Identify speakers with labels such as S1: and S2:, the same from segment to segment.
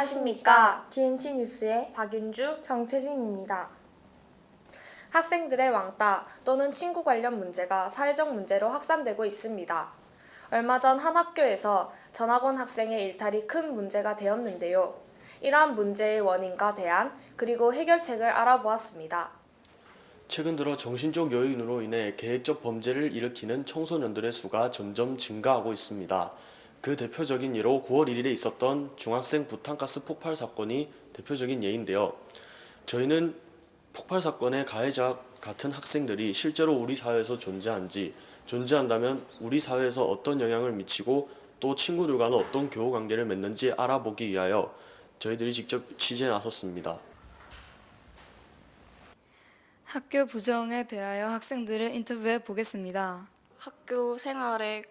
S1: 안녕하십니까. DNC 뉴스의 박윤주, 정채린입니다. 학생들의 왕따 또는 친구 관련 문제가 사회적 문제로 확산되고 있습니다. 얼마 전 한 학교에서 전학원 학생의 일탈이 큰 문제가 되었는데요. 이러한 문제의 원인과 대안, 그리고 해결책을 알아보았습니다.
S2: 최근 들어 정신적 요인으로 인해 계획적 범죄를 일으키는 청소년들의 수가 점점 증가하고 있습니다. 그 대표적인 예로 9월 1일에 있었던 중학생 부탄가스 폭발 사건이 대표적인 예인데요. 저희는 폭발 사건의 가해자 같은 학생들이 실제로 우리 사회에서 존재한지, 존재한다면 우리 사회에서 어떤 영향을 미치고 또 친구들과는 어떤 교우 관계를 맺는지 알아보기 위하여 저희들이 직접 취재에 나섰습니다.
S3: 학교 부정에 대하여 학생들을 인터뷰해 보겠습니다.
S4: 학교 생활에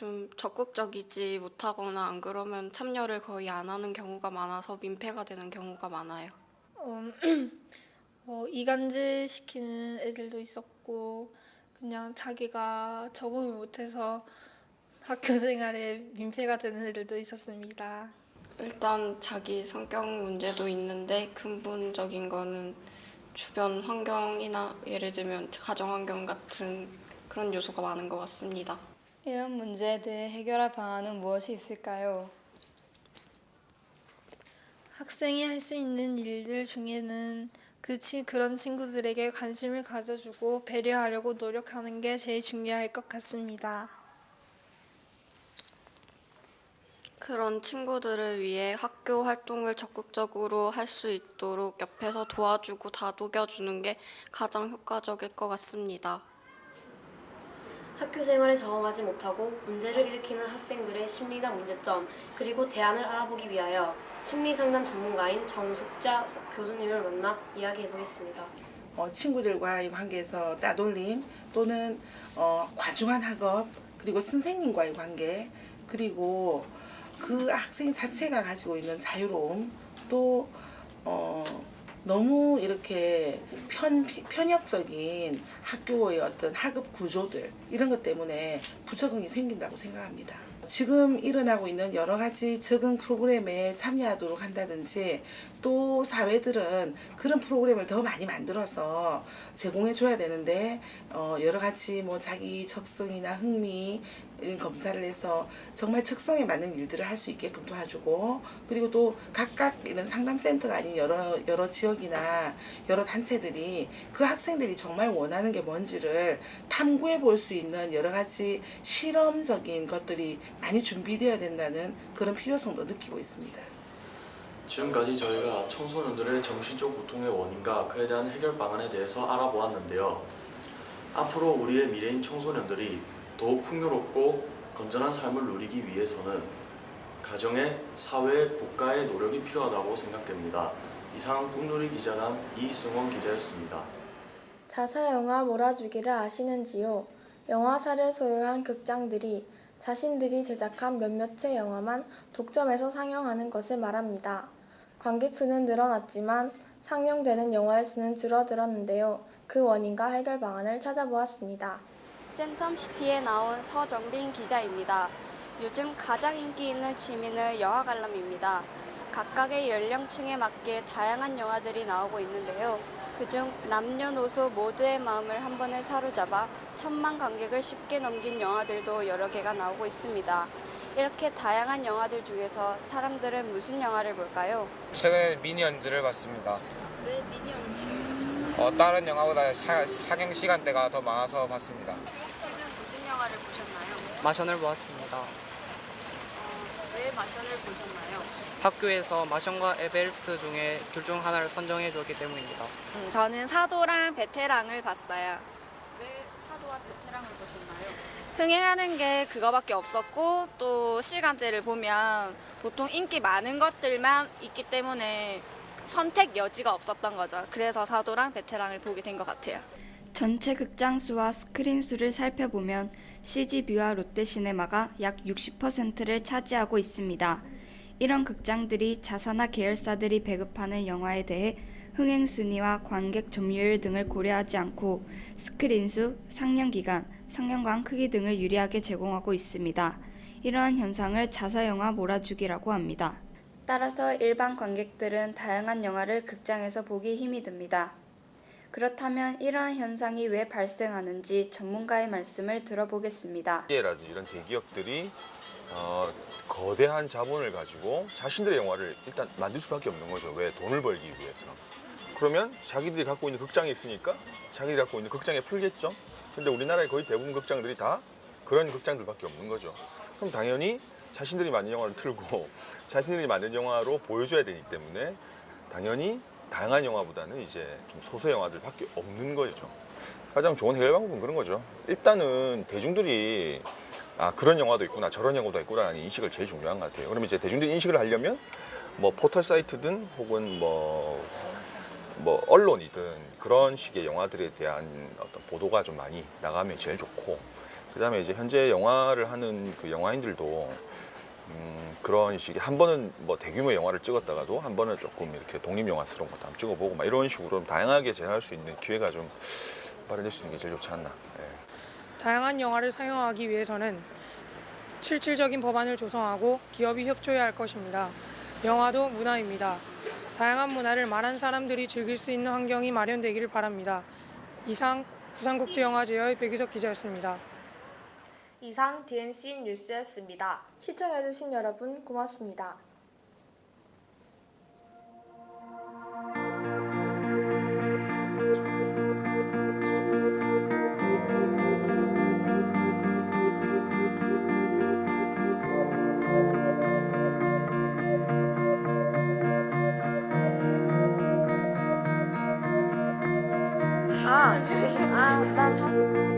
S4: 좀 적극적이지 못하거나 안 그러면 참여를 거의 안 하는 경우가 많아서 민폐가 되는 경우가 많아요.
S5: 어, 어, 이간질 시키는 애들도 있었고 그냥 자기가 적응을 못해서 학교 생활에 민폐가 되는 애들도 있었습니다.
S4: 일단 자기 성격 문제도 있는데 근본적인 거는 주변 환경이나 예를 들면 가정 환경 같은 그런 요소가 많은 것 같습니다.
S3: 이런 문제에 대해 해결할 방안은 무엇이 있을까요?
S5: 학생이 할 수 있는 일들 중에는 그 치, 그런 친구들에게 관심을 가져주고 배려하려고 노력하는 게 제일 중요할 것 같습니다.
S4: 그런 친구들을 위해 학교 활동을 적극적으로 할 수 있도록 옆에서 도와주고 다독여주는 게 가장 효과적일 것 같습니다.
S6: 학교 생활에 적응하지 못하고 문제를 일으키는 학생들의 심리나 문제점 그리고 대안을 알아보기 위하여 심리 상담 전문가인 정숙자 교수님을 만나 이야기해 보겠습니다.
S7: 어, 친구들과의 관계에서 따돌림 또는 어, 과중한 학업 그리고 선생님과의 관계 그리고 그 학생 자체가 가지고 있는 자유로움 또 어, 너무 이렇게 편, 편협적인 학교의 어떤 학업 구조들 이런 것 때문에 부적응이 생긴다고 생각합니다. 지금 일어나고 있는 여러 가지 적응 프로그램에 참여하도록 한다든지 또 사회들은 그런 프로그램을 더 많이 만들어서 제공해 줘야 되는데 어, 여러 가지 뭐 자기 적성이나 흥미 이런 검사를 해서 정말 적성에 맞는 일들을 할 수 있게끔 도와주고 그리고 또 각각 이런 상담센터가 아닌 여러 여러 지역이나 여러 단체들이 그 학생들이 정말 원하는 게 뭔지를 탐구해 볼 수 있는 여러 가지 실험적인 것들이 많이 준비되어야 된다는 그런 필요성도 느끼고 있습니다.
S2: 지금까지 저희가 청소년들의 정신적 고통의 원인과 그에 대한 해결 방안에 대해서 알아보았는데요. 앞으로 우리의 미래인 청소년들이 더욱 풍요롭고 건전한 삶을 누리기 위해서는 가정의, 사회의, 국가의 노력이 필요하다고 생각됩니다. 이상 꿈놀이 기자단 이승원 기자였습니다.
S1: 자사 영화 몰아주기를 아시는지요? 영화사를 소유한 극장들이 자신들이 제작한 몇몇 채 영화만 독점해서 상영하는 것을 말합니다. 관객 수는 늘어났지만 상영되는 영화의 수는 줄어들었는데요. 그 원인과 해결 방안을 찾아보았습니다.
S8: 센텀시티에 나온 서정빈 기자입니다. 요즘 가장 인기 있는 취미는 영화 관람입니다. 각각의 연령층에 맞게 다양한 영화들이 나오고 있는데요. 그중 남녀노소 모두의 마음을 한 번에 사로잡아 천만 관객을 쉽게 넘긴 영화들도 여러 개가 나오고 있습니다. 이렇게 다양한 영화들 중에서 사람들은 무슨 영화를 볼까요?
S9: 최근에 미니언즈를 봤습니다.
S8: 왜 미니언즈를 보셨나요?
S9: 어, 다른 영화보다 사, 상영 시간대가 더 많아서 봤습니다.
S8: 영화를 보셨나요?
S10: 마션을 보았습니다.
S8: 어, 왜 마션을 보셨나요?
S10: 학교에서 마션과 에베레스트 중에 둘 중 하나를 선정해 줬기 때문입니다.
S8: 음, 저는 사도랑 베테랑을 봤어요.
S4: 왜 사도와 베테랑을 보셨나요?
S8: 흥행하는 게 그거밖에 없었고 또 시간대를 보면 보통 인기 많은 것들만 있기 때문에 선택 여지가 없었던 거죠. 그래서 사도랑 베테랑을 보게 된 것 같아요.
S3: 전체 극장 수와 스크린 수를 살펴보면 CGV와 롯데시네마가 약 60%를 차지하고 있습니다. 이런 극장들이 자사나 계열사들이 배급하는 영화에 대해 흥행 순위와 관객 점유율 등을 고려하지 않고 스크린 수, 상영 기간, 상영관 크기 등을 유리하게 제공하고 있습니다. 이러한 현상을 자사 영화 몰아주기라고 합니다. 따라서 일반 관객들은 다양한 영화를 극장에서 보기 힘이 듭니다. 그렇다면 이러한 현상이 왜 발생하는지 전문가의 말씀을 들어보겠습니다.
S11: 라든지 이런 대기업들이 어, 거대한 자본을 가지고 자신들의 영화를 일단 만들 수밖에 없는 거죠. 왜 돈을 벌기 위해서. 그러면 자기들이 갖고 있는 극장이 있으니까 자기들이 갖고 있는 극장에 풀겠죠. 근데 우리나라의 거의 대부분 극장들이 다 그런 극장들밖에 없는 거죠. 그럼 당연히 자신들이 만든 영화를 틀고 자신들이 만든 영화로 보여줘야 되기 때문에 당연히 다양한 영화보다는 이제 좀 소수 영화들밖에 없는 거죠. 가장 좋은 해결 방법은 그런 거죠. 일단은 대중들이 아 그런 영화도 있구나 저런 영화도 있구나라는 인식을 제일 중요한 것 같아요. 그럼 이제 대중들이 인식을 하려면 뭐 포털 사이트든 혹은 뭐, 뭐 언론이든 그런 식의 영화들에 대한 어떤 보도가 좀 많이 나가면 제일 좋고 그다음에 이제 현재 영화를 하는 그 영화인들도 음, 그런 식의 한 번은 뭐 대규모 영화를 찍었다가도 한 번은 조금 이렇게 독립 영화스러운 것도 한번 찍어보고 막 이런 식으로 다양하게 제작할 수 있는 기회가 좀 마련될 수 있는 게 제일 좋지 않나. 예.
S12: 다양한 영화를 상영하기 위해서는 실질적인 법안을 조성하고 기업이 협조해야 할 것입니다. 영화도 문화입니다. 다양한 문화를 많은 사람들이 즐길 수 있는 환경이 마련되기를 바랍니다. 이상 부산국제영화제의 백유석 기자였습니다.
S1: 이상 DNC 뉴스였습니다. 시청해주신 여러분 고맙습니다. 아, 아, 난